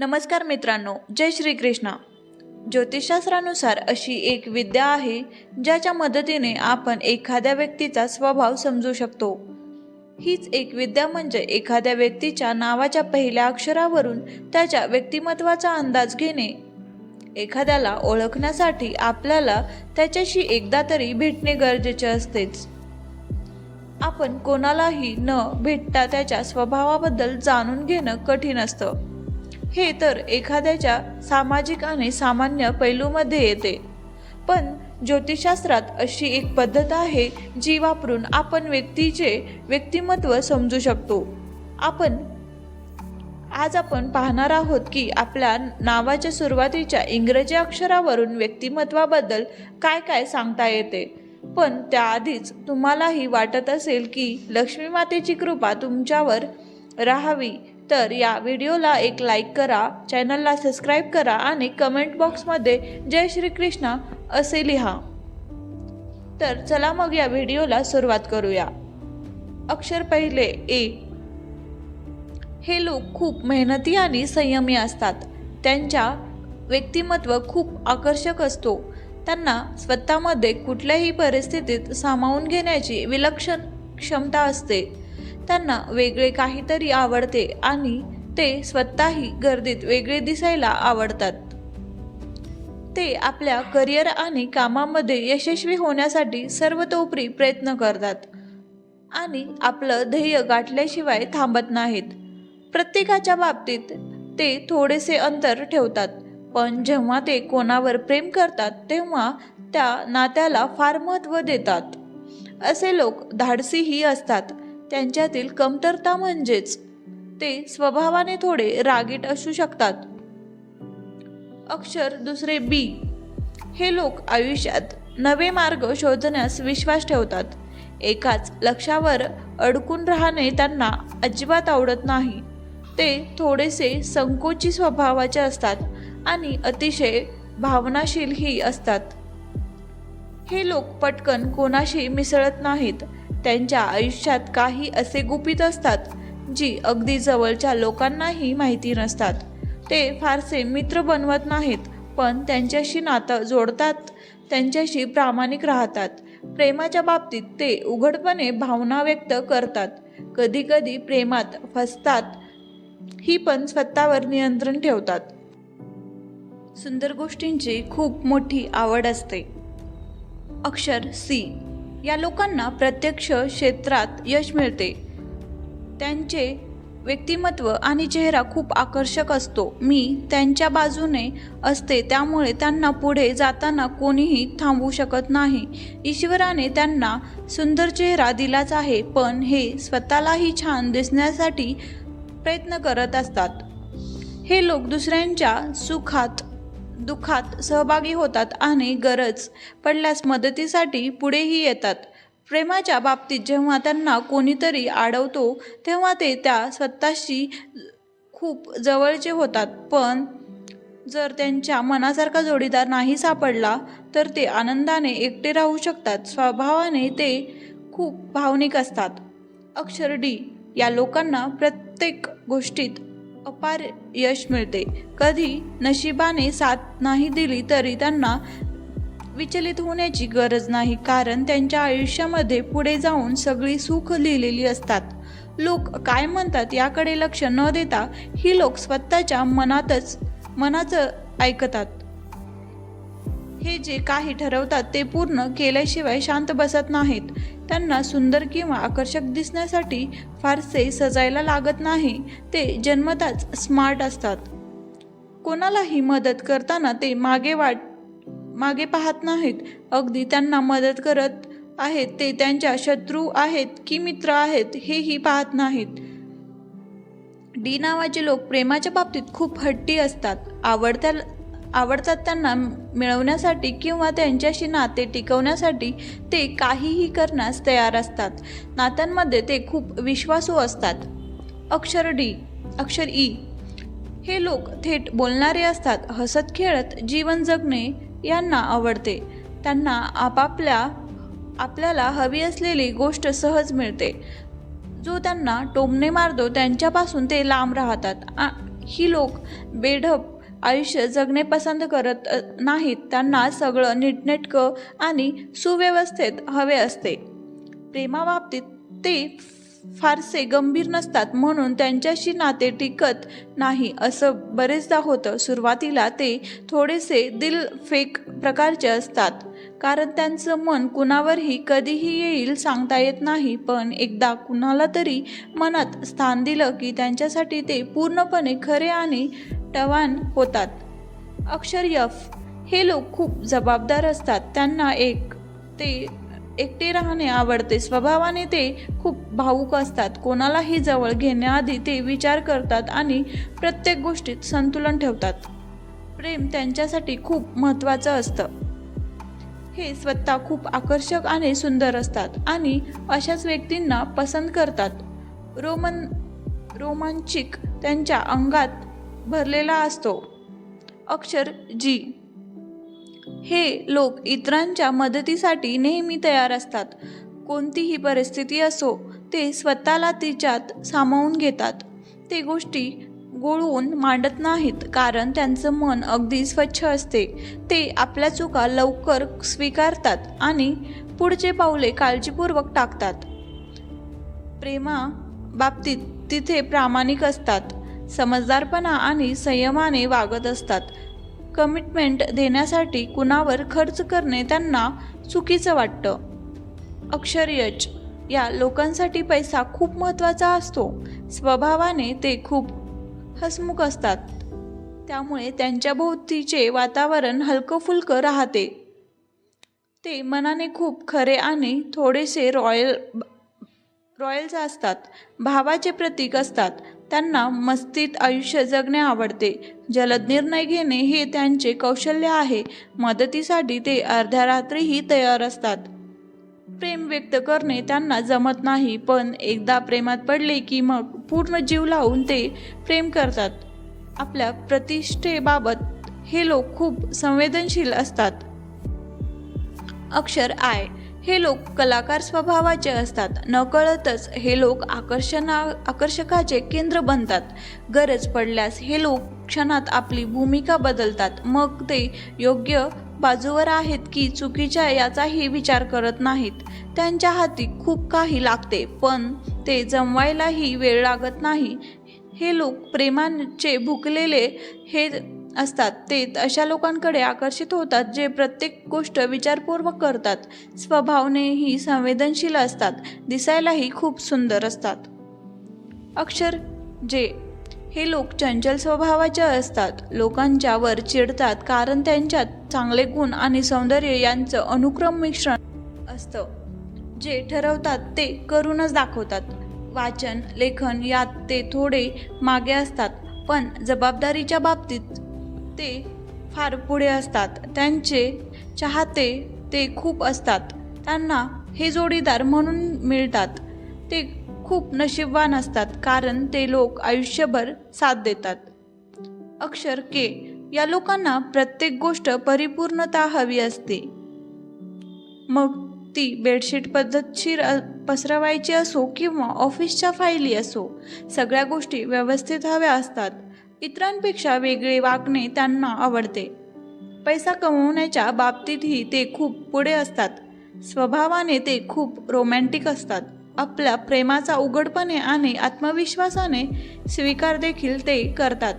नमस्कार मित्रांनो जय श्री कृष्णा ज्योतिषशास्त्रानुसार अशी एक विद्या आहे ज्याच्या मदतीने आपण एखाद्या व्यक्तीचा स्वभाव समजू शकतो. हीच एक विद्या म्हणजे एखाद्या व्यक्तीच्या नावाच्या पहिल्या अक्षरावरून त्याच्या व्यक्तिमत्वाचा अंदाज घेणे. एखाद्याला ओळखण्यासाठी आपल्याला त्याच्याशी एकदा तरी भेटणे गरजेचे असतेच. आपण कोणालाही न भेटता त्याच्या स्वभावाबद्दल जाणून घेणं कठीण असतं. हे तर एखाद्याच्या सामाजिक आणि सामान्य पैलूमध्ये येते. पण ज्योतिषशास्त्रात अशी एक पद्धत आहे जी वापरून आपण व्यक्तीचे व्यक्तिमत्व समजू शकतो. आपण आज आपण पाहणार आहोत की आपल्या नावाच्या सुरुवातीच्या इंग्रजी अक्षरावरून व्यक्तिमत्वाबद्दल काय काय सांगता येते. पण त्याआधीच तुम्हालाही वाटत असेल की लक्ष्मी मातेची कृपा तुमच्यावर राहावी तर या व्हिडिओला एक लाईक करा चॅनलला सबस्क्राईब करा आणि कमेंट बॉक्समध्ये जय श्रीकृष्ण असे लिहा. तर चला मग या व्हिडिओला सुरुवात करूया. अक्षर पहिले ए. हे लोक खूप मेहनती आणि संयमी असतात. त्यांच्या व्यक्तिमत्व खूप आकर्षक असतो. त्यांना स्वतःमध्ये कुठल्याही परिस्थितीत सामावून घेण्याची विलक्षण क्षमता असते. त्यांना वेगळे काहीतरी आवडते आणि ते स्वतःही गर्दीत वेगळे दिसायला आवडतात. ते आपल्या करिअर आणि कामामध्ये यशस्वी होण्यासाठी सर्वतोपरी प्रयत्न करतात आणि आपलं ध्येय गाठल्याशिवाय थांबत नाहीत. प्रत्येकाच्या बाबतीत ते थोडेसे अंतर ठेवतात पण जेव्हा ते कोणावर प्रेम करतात तेव्हा त्या नात्याला फार महत्त्व देतात. असे लोक धाडसीही असतात त्यांच्यातील कमतरता म्हणजेच ते स्वभावाने थोडे रागीट असू शकतात. अक्षर दुसरे बी हे लोक आयुष्यात नवे मार्ग शोधण्यास विश्वास ठेवतात. एकाच लक्षावर अडकून राहणे त्यांना अजिबात आवडत नाही. ते थोडेसे संकोची स्वभावाचे असतात आणि अतिशय भावनाशीलही असतात. हे लोक पटकन कोणाशी मिसळत नाहीत. त्यांच्या आयुष्यात काही असे गुपित असतात जी अगदी जवळच्या लोकांनाही माहिती नसतात. ते फारसे मित्र बनवत नाहीत पण त्यांच्याशी नातं जोडतात त्यांच्याशी प्रामाणिक राहतात. प्रेमाच्या बाबतीत ते उघडपणे भावना व्यक्त करतात. कधीकधी प्रेमात फसतात ही पण स्वतःवर नियंत्रण ठेवतात. सुंदर गोष्टींची खूप मोठी आवड असते. अक्षर सी. या लोकांना प्रत्यक्ष क्षेत्रात यश मिळते. त्यांचे व्यक्तिमत्व आणि चेहरा खूप आकर्षक असतो. मी त्यांच्या बाजूने असते त्यामुळे त्यांना पुढे जाताना कोणीही थांबवू शकत नाही. ईश्वराने त्यांना सुंदर चेहरा दिलाच आहे पण हे स्वतःलाही छान दिसण्यासाठी प्रयत्न करत असतात. हे लोक दुसऱ्यांच्या सुखात दुःखात सहभागी होतात आणि गरज पडल्यास मदतीसाठी पुढेही येतात. प्रेमाच्या बाबतीत जेव्हा त्यांना कोणीतरी अडवतो तेव्हा ते त्या स्वतःशी खूप जवळचे होतात. पण जर त्यांच्या मनासारखा जोडीदार नाही सापडला तर ते आनंदाने एकटे राहू शकतात. स्वभावाने ते खूप भावनिक असतात. अक्षर डी या लोकांना प्रत्येक गोष्टीत अपार यश मिळते. कधी नशिबाने साथ नाही दिली तरी त्यांना विचलित होण्याची गरज नाही कारण त्यांच्या आयुष्यामध्ये पुढे जाऊन सगळी सुख लिहिलेली असतात. लोक काय म्हणतात याकडे लक्ष न देता ही लोक स्वतःच्या मनातच मनाचं ऐकतात. हे जे काही ठरवतात ते पूर्ण केल्याशिवाय शांत बसत नाहीत. त्यांना सुंदर किंवा आकर्षक दिसण्यासाठी फारसे सजायला लागत नाही. ते जन्मताच स्मार्ट असतात. कोणालाही मदत करताना ते मागे वाट मागे पाहत नाहीत. अगदी त्यांना मदत करत आहेत ते त्यांच्या शत्रू आहेत की मित्र आहेत हेही पाहत नाहीत. डी नावाचे लोक प्रेमाच्या बाबतीत खूप हट्टी असतात. आवडत्या आवडतात त्यांना मिळवण्यासाठी किंवा त्यांच्याशी नाते टिकवण्यासाठी ते काहीही करण्यास तयार असतात. नात्यांमध्ये ते खूप विश्वासू असतात. अक्षर डी अक्षर ई. हे लोक थेट बोलणारे असतात. हसत खेळत जीवन जगणे यांना आवडते. त्यांना आपापल्या आपल्याला हवी असलेली गोष्ट सहज मिळते. जो त्यांना टोमणे मारतो त्यांच्यापासून ते लांब राहतात. आ- ही लोक बेढप आयुष्य जगणे पसंत करत नाहीत त्यांना सगळं नीटनेटकं आणि सुव्यवस्थेत हवे असते. प्रेमाबाबतीत ते फारसे गंभीर नसतात म्हणून त्यांच्याशी नाते टिकत नाही असं बरेचदा होतं. सुरुवातीला ते थोडेसे दिलफेक प्रकारचे असतात. कारण त्यांचं मन कुणावरही कधीही येईल सांगता येत नाही पण एकदा कुणाला तरी मनात स्थान दिलं की त्यांच्यासाठी ते पूर्णपणे खरे आणि टवान होतात. अक्षर यफ. हे लोक खूप जबाबदार असतात. त्यांना एक ते एकटे राहणे आवडते. स्वभावाने ते खूप भावूक असतात. कोणालाही जवळ घेण्याआधी ते विचार करतात आणि प्रत्येक गोष्टीत संतुलन ठेवतात. प्रेम त्यांच्यासाठी खूप महत्त्वाचं असतं. हे स्वतः खूप आकर्षक आणि सुंदर असतात आणि अशाच व्यक्तींना पसंत करतात. रोमन रोमांचिक त्यांच्या अंगात भरलेला असतो. अक्षर जी हे लोक इतरांच्या मदतीसाठी नेहमी तयार असतात. कोणतीही परिस्थिती असो ते स्वतःला तिच्यात सामावून घेतात. ते गोष्टी गोळवून मांडत नाहीत कारण त्यांचं मन अगदी स्वच्छ असते. ते आपल्या चुका लवकर स्वीकारतात आणि पुढचे पावले काळजीपूर्वक टाकतात. प्रेमा बाबतीत तिथे प्रामाणिक असतात समजदारपणा आणि संयमाने वागत असतात. कमिटमेंट देण्यासाठी कुणावर खर्च करणे त्यांना चुकीचं वाटतं. अक्षरयच या लोकांसाठी पैसा खूप महत्त्वाचा असतो. स्वभावाने ते खूप हसमुख असतात. त्यामुळे त्यांच्या भोवतीचे वातावरण हलकंफुलकं राहते. ते मनाने खूप खरे आणि थोडेसे रॉयल रॉयल्स असतात. भावाचे प्रतीक असतात. त्यांना मस्तीत आयुष्य जगणे आवडते. जलद निर्णय घेणे हे त्यांचे कौशल्य आहे. मदतीसाठी ते अर्ध्या रात्रीही तयार असतात. प्रेम व्यक्त करणे त्यांना जमत नाही पण एकदा प्रेमात पडले की मग पूर्ण जीव लावून ते प्रेम करतात. आपल्या प्रतिष्ठेबाबत हे लोक खूप संवेदनशील असतात. अक्षर आय हे लोक कलाकार स्वभावाचे असतात. नकळतच हे लोक आकर्षणा आकर्षकाचे केंद्र बनतात. गरज पडल्यास हे लोक क्षणात आपली भूमिका बदलतात. मग ते योग्य बाजूवर आहेत की चुकीच्या याचाही विचार करत नाहीत. त्यांच्या हाती खूप काही लागते पण ते जमवायलाही वेळ लागत नाही. हे लोक प्रेमाचे भुकलेले हे असतात. ते अशा लोकांकडे आकर्षित होतात जे प्रत्येक गोष्ट विचारपूर्वक करतात. स्वभावनेही संवेदनशील असतात. दिसायलाही खूप सुंदर असतात. अक्षर जे हे लोक चंचल स्वभावाचे असतात. लोकांच्या वर चिडतात कारण त्यांच्यात चांगले गुण आणि सौंदर्य यांचं अनुक्रम मिश्रण असतं. जे ठरवतात ते करूनच दाखवतात. वाचन लेखन यात ते थोडे मागे असतात पण जबाबदारीच्या बाबतीत ते फार पुढे असतात. त्यांचे चाहते ते खूप असतात. त्यांना हे जोडीदार म्हणून मिळतात. ते खूप नशीबवान असतात कारण ते लोक आयुष्यभर साथ देतात. अक्षर के या लोकांना प्रत्येक गोष्ट परिपूर्णता हवी असते. मग ती बेडशीट पद्धतशीर पसरवायची असो किंवा ऑफिसच्या फायली असो सगळ्या गोष्टी व्यवस्थित हव्या असतात. इतरांपेक्षा वेगळे वागणे त्यांना आवडते. पैसा कमवण्याच्या बाबतीतही ते खूप पुढे असतात. स्वभावाने ते खूप रोमॅन्टिक असतात. आपल्या प्रेमाचा उघडपणे आणि आत्मविश्वासाने स्वीकार देखील ते करतात.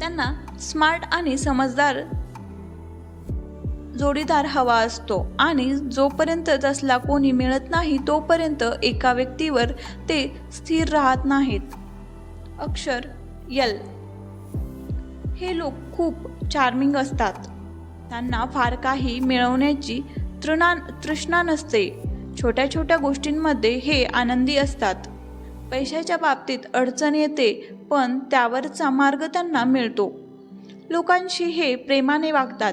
त्यांना स्मार्ट आणि समजदार जोडीदार हवा असतो आणि जोपर्यंत तसला कोणी मिळत नाही तोपर्यंत एका व्यक्तीवर ते स्थिर राहत नाहीत. अक्षर यल हे लोक खूप चार्मिंग असतात. त्यांना फार काही मिळवण्याची तृणा तृष्णा नसते. छोट्या छोट्या गोष्टींमध्ये हे आनंदी असतात. पैशाच्या बाबतीत अडचण येते पण त्यावरचा मार्ग त्यांना मिळतो. लोकांशी हे प्रेमाने वागतात.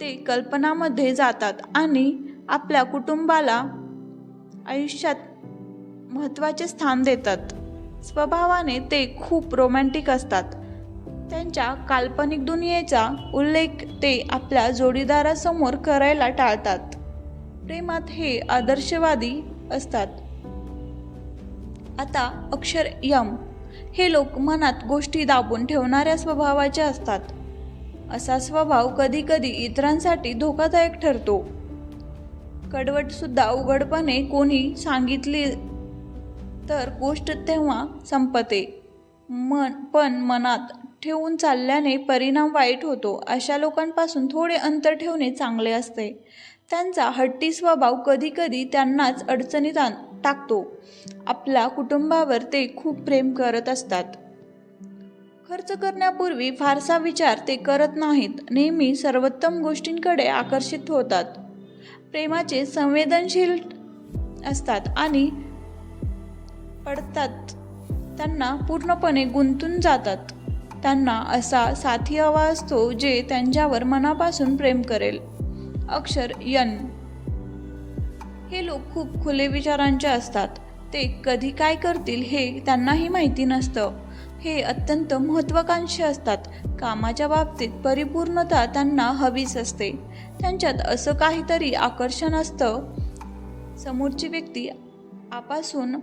ते कल्पनामध्ये जातात आणि आपल्या कुटुंबाला आयुष्यात महत्त्वाचे स्थान देतात. स्वभावाने ते खूप रोमॅन्टिक असतात. त्यांच्या काल्पनिक दुनियेचा उल्लेख ते आपल्या जोडीदारासमोर करायला टाळतात. प्रेमात हे आदर्शवादी असतात. आता अक्षर यम हे लोक मनात गोष्टी दाबून ठेवणाऱ्या स्वभावाचे असतात. असा स्वभाव कधीकधी इतरांसाठी धोकादायक ठरतो. कडवट सुद्धा उघडपणे कोणी सांगितली तर गोष्ट तेव्हा संपते. मन पण मनात ठेवून चालल्याने परिणाम वाईट होतो. अशा लोकांपासून थोडे अंतर ठेवणे चांगले असते. त्यांचा हट्टी स्वभाव कधीकधी त्यांनाच अडचणीत आण टाकतो. आपल्या कुटुंबावर ते खूप प्रेम करत असतात. खर्च करण्यापूर्वी फारसा विचार ते करत नाहीत. नेहमी सर्वोत्तम गोष्टींकडे आकर्षित होतात. प्रेमाचे संवेदनशील असतात आणि पडतात. त्यांना पूर्णपणे गुंतून जातात. त्यांना असा साथी हवा असतो जे त्यांच्यावर मनापासून प्रेम करेल. अक्षर यन. हे लोक खूप खुले विचारांचे असतात. ते कधी काय करतील हे त्यांनाही माहिती नसतं. हे अत्यंत महत्त्वाकांक्षी असतात. कामाच्या बाबतीत परिपूर्णता त्यांना हवीच असते. त्यांच्यात असं काहीतरी आकर्षण असतं. समोरची व्यक्ती आपासून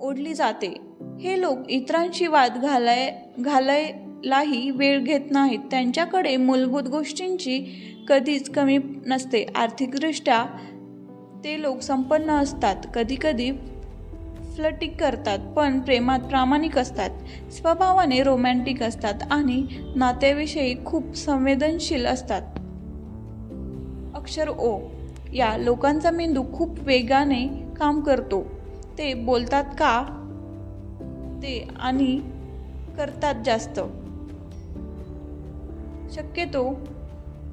ओढली जाते. हे लोक इतरांशी वाद घालाय लाही वेळ घेत नाहीत. त्यांच्याकडे मूलभूत गोष्टींची कधीच कमी नसते. आर्थिकदृष्ट्या ते लोक संपन्न असतात. कधीकधी फ्लटिक करतात पण प्रेमात प्रामाणिक असतात. स्वभावाने रोमॅन्टिक असतात आणि नात्याविषयी खूप संवेदनशील असतात. अक्षर ओ या लोकांचा मेंदू खूप वेगाने काम करतो. ते बोलतात का? ते आणि करतात जास्त. शक्यतो.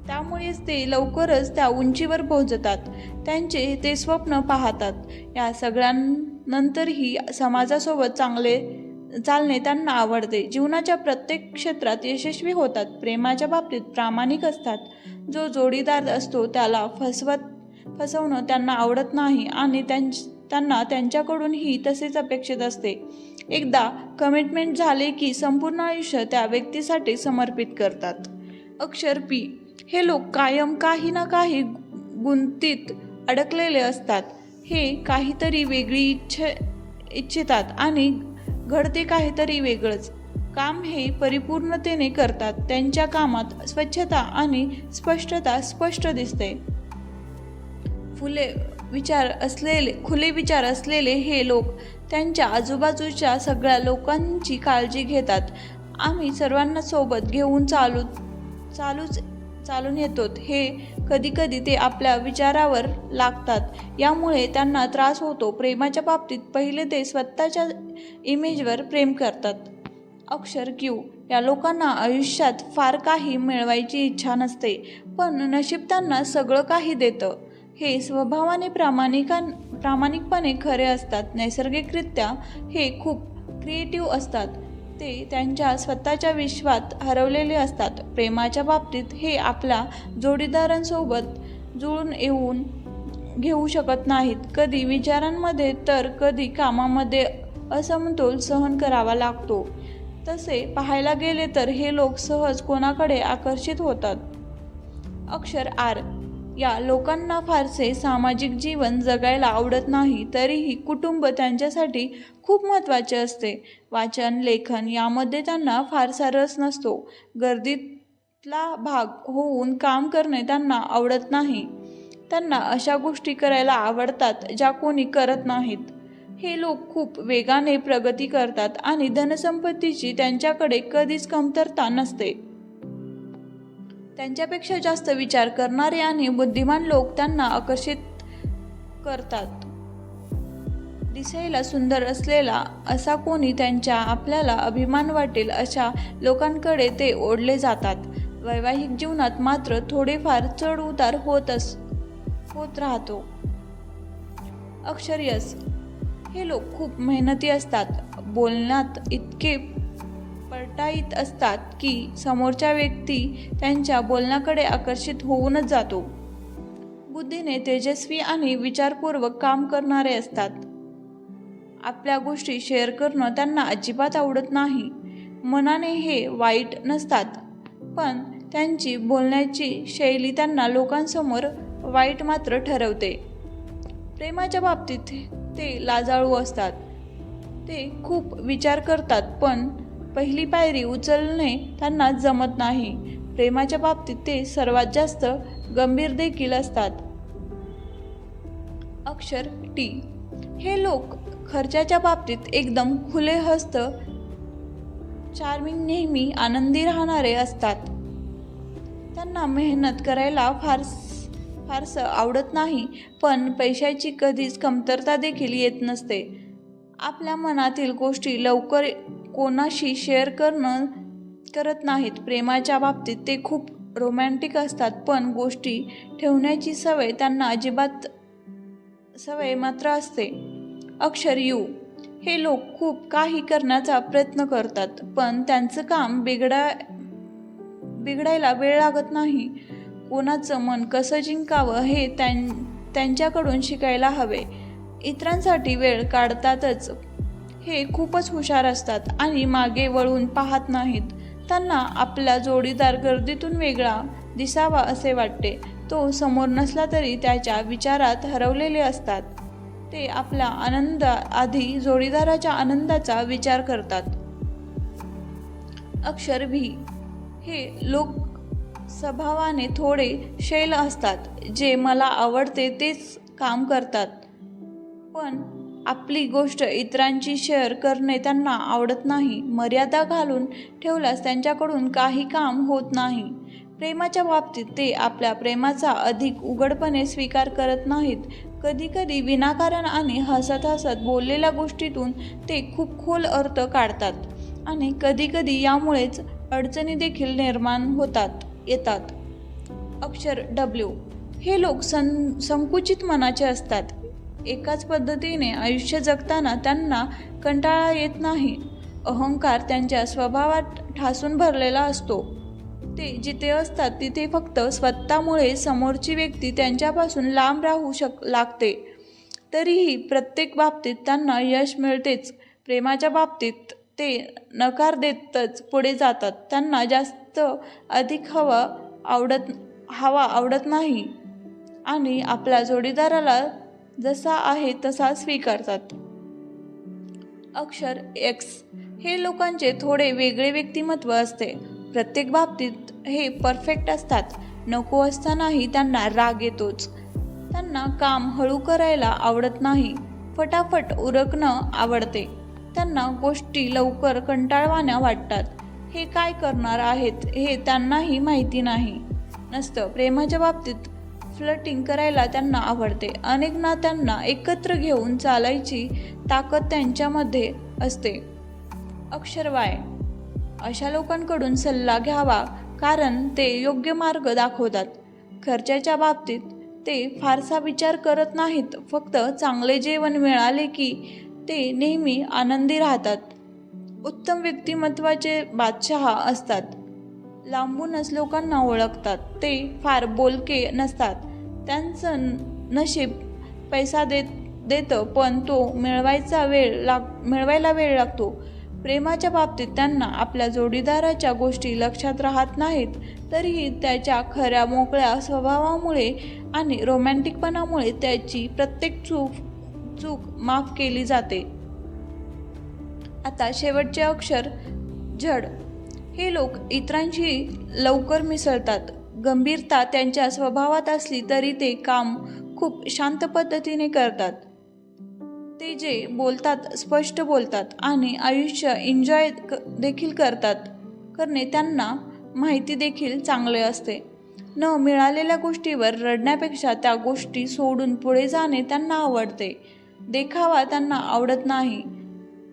त्यामुळेच ते लवकरच त्या उंचीवर पोहोचतात. त्यांचे ते स्वप्न पाहतात. या सगळ्यांनंतरही समाजासोबत चांगले चालणे त्यांना आवडते. जीवनाच्या प्रत्येक क्षेत्रात यशस्वी होतात. प्रेमाच्या बाबतीत प्रामाणिक असतात. जो जोडीदार असतो त्याला फसवत फसवणं त्यांना आवडत नाही आणि त्यां त्यांना त्यांच्याकडूनही तसेच अपेक्षित असते. एकदा कमिटमेंट झाले की संपूर्ण आयुष्य त्या व्यक्तीसाठी समर्पित करतात. अक्षर पी. हे लोक कायम काही ना काही गुंतीत अडकलेले असतात. हे काहीतरी वेगळी इच्छ इच्छितात आणि घडते काहीतरी वेगळंच. काम हे परिपूर्णतेने करतात. त्यांच्या कामात स्वच्छता आणि स्पष्टता स्पष्ट दिसते. फुले विचार असलेले खुले विचार असलेले हे लोक त्यांच्या आजूबाजूच्या सगळ्या लोकांची काळजी घेतात. आम्ही सर्वांना सोबत घेऊन चालू चालूच चालून येतोत. हे कधीकधी ते आपल्या विचारावर लागतात. यामुळे त्यांना त्रास होतो. प्रेमाच्या बाबतीत पहिले ते स्वतःच्या इमेजवर प्रेम करतात. अक्षर क्यू या लोकांना आयुष्यात फार काही मिळवायची इच्छा नसते पण नशीब त्यांना सगळं काही देतं. हे स्वभावाने प्रामाणिकां प्रामाणिकपणे खरे असतात. नैसर्गिकरित्या हे खूप क्रिएटिव्ह असतात. ते त्यांच्या स्वतःच्या विश्वात हरवलेले असतात. प्रेमाच्या बाबतीत हे आपल्या जोडीदारांसोबत जुळून येऊन घेऊ शकत नाहीत. कधी विचारांमध्ये तर कधी कामामध्ये असमतोल सहन करावा लागतो. तसे पाहायला गेले तर हे लोक सहज कोणाकडे आकर्षित होतात? अक्षर आर. या लोकांना फारसे सामाजिक जीवन जगायला आवडत नाही तरीही कुटुंब त्यांच्यासाठी खूप महत्त्वाचे असते. वाचन लेखन यामध्ये त्यांना फारसा रस नसतो. गर्दीतला भाग होऊन काम करणे त्यांना आवडत नाही. त्यांना अशा गोष्टी करायला आवडतात ज्या कोणी करत नाहीत. हे लोक खूप वेगाने प्रगती करतात आणि धनसंपत्तीची त्यांच्याकडे कधीच कमतरता नसते. त्यांच्यापेक्षा जास्त विचार करणारे आणि बुद्धिमान लोक त्यांना आकर्षित करतात. दिसायला सुंदर असलेला असा कोणी त्यांच्या आपल्याला अभिमान वाटेल अशा लोकांकडे ते ओढले जातात. वैवाहिक जीवनात मात्र थोडेफार चढ उतार होतच होत राहतो. अक्षर्यस हे लोक खूप मेहनती असतात. बोलण्यात इतके पडताळीत असतात की समोरच्या व्यक्ती त्यांच्या बोलण्याकडे आकर्षित होऊनच जातो. बुद्धीने तेजस्वी आणि विचारपूर्वक काम करणारे असतात. आपल्या गोष्टी शेअर करणं त्यांना अजिबात आवडत नाही. मनाने हे वाईट नसतात. पण त्यांची बोलण्याची शैली त्यांना लोकांसमोर वाईट मात्र ठरवते. प्रेमाच्या बाबतीत ते लाजाळू असतात. ते खूप विचार करतात पण पहिली पायरी उचलणे त्यांना जमत नाही. प्रेमाच्या बाबतीत ते सर्वात जास्त गंभीर देखील असतात. अक्षर टी. हे लोक खर्चाच्या बाबतीत एकदम खुले हस्त चार्मिंग नेहमी आनंदी राहणारे असतात. त्यांना मेहनत करायला फार फारसं आवडत नाही पण पैशाची कधीच कमतरता देखील येत नसते. आपल्या मनातील गोष्टी लवकर कोणाशी शेअर करणं करत नाहीत. प्रेमाच्या बाबतीत ते खूप रोमॅन्टिक असतात पण गोष्टी ठेवण्याची सवय त्यांना अजिबात सवय मात्र असते. अक्षर यू. हे लोक खूप काही करण्याचा प्रयत्न करतात पण त्यांचं काम बिघडा बिघडायला वेळ लागत नाही. कोणाचं मन कसं जिंकावं हे त्यां त्यांच्याकडून शिकायला हवे. इतरांसाठी वेळ काढतातच. हे खूपच हुशार असतात आणि मागे वळून पाहत नाहीत. त्यांना आपला जोडीदार गर्दीतून वेगळा दिसावा असे वाटते. तो समोर नसला तरी त्याच्या विचारात हरवलेले असतात. ते आपला आनंद आधी जोडीदाराच्या आनंदाचा विचार करतात. अक्षर भी हे लोक स्वभावाने थोडे शैल असतात. जे मला आवडते तेच काम करतात. पण आपली गोष्ट इतरांची शेअर करणे त्यांना आवडत नाही. मर्यादा घालून ठेवल्यास त्यांच्याकडून काही काम होत नाही. प्रेमाच्या बाबतीत ते आपल्या प्रेमाचा अधिक उघडपणे स्वीकार करत नाहीत. कधीकधी विनाकारण आणि हसत हसत बोललेल्या गोष्टीतून ते खूप खोल अर्थ काढतात आणि कधीकधी यामुळेच अडचणी देखील निर्माण होतात येतात. अक्षर डब्ल्यू हे लोक सं संकुचित मनाचे असतात. एकाच पद्धतीने आयुष्य जगताना त्यांना कंटाळा येत नाही. अहंकार त्यांच्या स्वभावात ठासून भरलेला असतो. ते जिथे असतात तिथे फक्त स्वतःमुळे समोरची व्यक्ती त्यांच्यापासून लांब राहू शक लागते. तरीही प्रत्येक बाबतीत त्यांना यश मिळतेच. प्रेमाच्या बाबतीत ते नकार देतच पुढे जातात. त्यांना जास्त अधिक हवा आवडत हवा आवडत नाही. आणि आपल्या जोडीदाराला जसा आहे तसा स्वीकारतात. अक्षर एक्स हे लोकांचे थोडे वेगळे व्यक्तिमत्व असते. प्रत्येक बाबतीत हे परफेक्ट असतात. नको असतानाही त्यांना राग येतोच. त्यांना काम हळू करायला आवडत नाही. फटाफट उरकणं आवडते. त्यांना गोष्टी लवकर कंटाळवाण्या वाटतात. हे काय करणार आहेत हे त्यांनाही माहिती नाही. नसतं प्रेमाच्या बाबतीत फ्लटिंग करायला त्यांना आवडते. अनेक नात्यांना एकत्र घेऊन चालायची ताकद त्यांच्यामध्ये असते. अक्षरवाय अशा लोकांकडून सल्ला घ्यावा कारण ते योग्य मार्ग दाखवतात. खर्चाच्या बाबतीत ते फारसा विचार करत नाहीत फक्त चांगले जेवण मिळाले की ते नेहमी आनंदी राहतात. उत्तम व्यक्तिमत्वाचे बादशहा असतात. लांबूनच लोकांना ओळखतात. ते फार बोलके नसतात. त्यांचं नशीब पैसा देत देतं पण तो मिळवायचा वेळ लाग मिळवायला वेळ लागतो. प्रेमाच्या बाबतीत त्यांना आपल्या जोडीदाराच्या गोष्टी लक्षात राहत नाहीत तरीही त्याच्या खऱ्या मोकळ्या स्वभावामुळे आणि रोमॅन्टिकपणामुळे त्याची प्रत्येक चूक चूक माफ केली जाते. आता शेवटचे अक्षर झड. हे लोक इतरांशी लवकर मिसळतात. गंभीरता त्यांच्या स्वभावात असली तरी ते काम खूप शांत पद्धतीने करतात. ते जे बोलतात स्पष्ट बोलतात आणि आयुष्य एन्जॉय देखील करतात. करणे त्यांना माहिती देखील चांगले असते. न मिळालेल्या गोष्टीवर रडण्यापेक्षा त्या गोष्टी सोडून पुढे जाणे त्यांना आवडते. देखावा त्यांना आवडत नाही.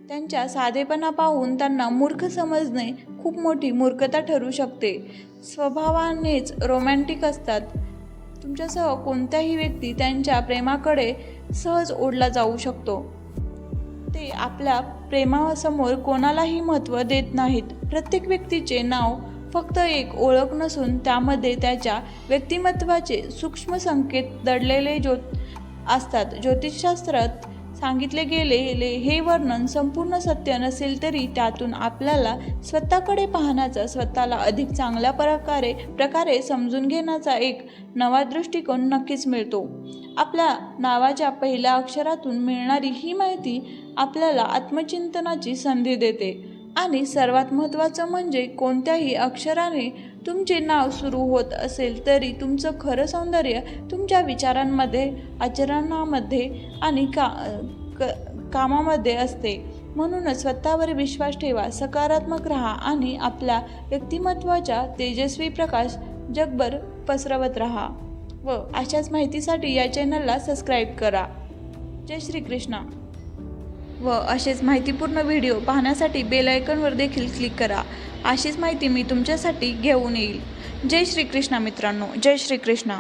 त्यांच्या साधेपणा पाहून त्यांना मूर्ख समजणे खूप मोठी मूर्खता ठरू शकते. स्वभावानेच रोमॅन्टिक असतात. तुमच्यासह कोणत्याही व्यक्ती त्यांच्या प्रेमाकडे सहज ओढला जाऊ शकतो. ते आपल्या प्रेमासमोर कोणालाही महत्त्व देत नाहीत. प्रत्येक व्यक्तीचे नाव फक्त एक ओळख नसून त्यामध्ये त्याच्या व्यक्तिमत्वाचे सूक्ष्म संकेत दडलेले ज्योत असतात. ज्योतिषशास्त्रात सांगितले गेलेले हे वर्णन संपूर्ण सत्य नसेल तरी त्यातून आपल्याला स्वतःकडे पाहण्याचा स्वतःला अधिक चांगल्या प्रकारे प्रकारे समजून घेण्याचा एक नवा दृष्टिकोन नक्कीच मिळतो. आपल्या नावाच्या पहिल्या अक्षरातून मिळणारी ही माहिती आपल्याला आत्मचिंतनाची संधी देते. आणि सर्वात महत्त्वाचं म्हणजे कोणत्याही अक्षराने तुमचे नाव सुरू होत असेल तरी तुमचं खरं सौंदर्य तुमच्या विचारांमध्ये आचरणामध्ये आणि का क कामामध्ये असते. म्हणूनच स्वतःवर विश्वास ठेवा सकारात्मक राहा आणि आपल्या व्यक्तिमत्वाचा तेजस्वी प्रकाश जगभर पसरवत राहा. व अशाच माहितीसाठी या चॅनलला सबस्क्राईब करा. जय श्री कृष्णा व असेच माहितीपूर्ण व्हिडिओ पाहण्यासाठी बेलायकनवर देखील क्लिक करा. अशीच माहिती मी तुमच्यासाठी घेऊन येईल. जय श्रीकृष्ण मित्रांनो जय श्रीकृष्ण.